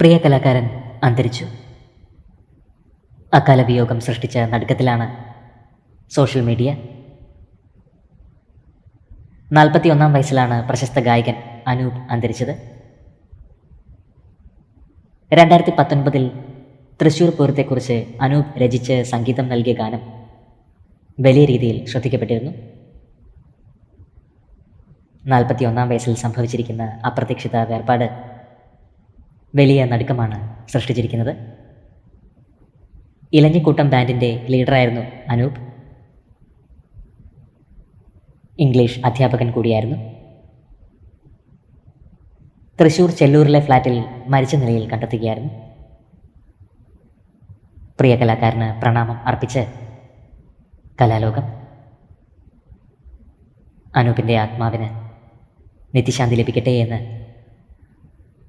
പ്രിയ കലാകാരൻ അന്തരിച്ചു. അകാല വിയോഗം സൃഷ്ടിച്ച നടുക്കത്തിലാണ് സോഷ്യൽ മീഡിയ. നാൽപ്പത്തി ഒന്നാം വയസ്സിലാണ് പ്രശസ്ത ഗായകൻ അനൂപ് അന്തരിച്ചത്. രണ്ടായിരത്തി പത്തൊൻപതിൽ തൃശ്ശൂർ പൂരത്തെക്കുറിച്ച് അനൂപ് രചിച്ച് സംഗീതം നൽകിയ ഗാനം വലിയ രീതിയിൽ ശ്രദ്ധിക്കപ്പെട്ടിരുന്നു. നാൽപ്പത്തി ഒന്നാം വയസ്സിൽ സംഭവിച്ചിരിക്കുന്ന അപ്രതീക്ഷിത വേർപാട് വലിയ നടുക്കമാണ് സൃഷ്ടിച്ചിരിക്കുന്നത്. ഇലഞ്ഞിക്കൂട്ടം ബാൻഡിന്റെ ലീഡറായിരുന്നു അനൂപ്. ഇംഗ്ലീഷ് അധ്യാപകൻ കൂടിയായിരുന്നു. തൃശൂർ ചെല്ലൂരിലെ ഫ്ലാറ്റിൽ മരിച്ച നിലയിൽ കണ്ടെത്തുകയായിരുന്നു. പ്രിയ കലാകാരന് പ്രണാമം അർപ്പിച്ച് കലാലോകം. അനൂപിന്റെ ആത്മാവിന് നിത്യശാന്തി ലഭിക്കട്ടെ എന്ന്